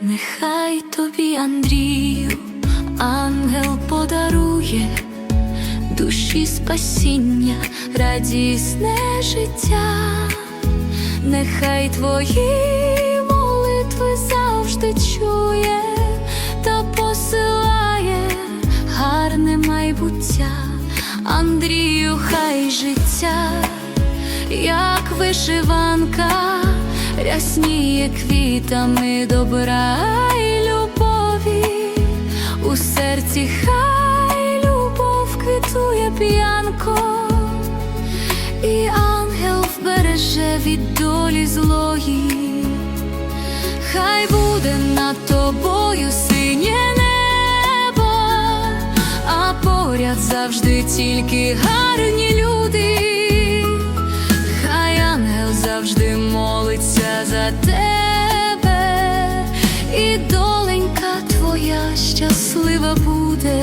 Нехай тобі, Андрію, ангел подарує душі спасіння, радісне життя, нехай твої молитви завжди чує та посилає гарне майбуття, Андрію, хай життя, як вишиванка, рясніє квітами добра і любові, у серці хай любов квітує п'янко, і ангел вбереже від долі злої, хай буде над тобою синє небо, а поряд завжди тільки гарні люди. Хай ангел завжди тебе, і доленька твоя щаслива буде.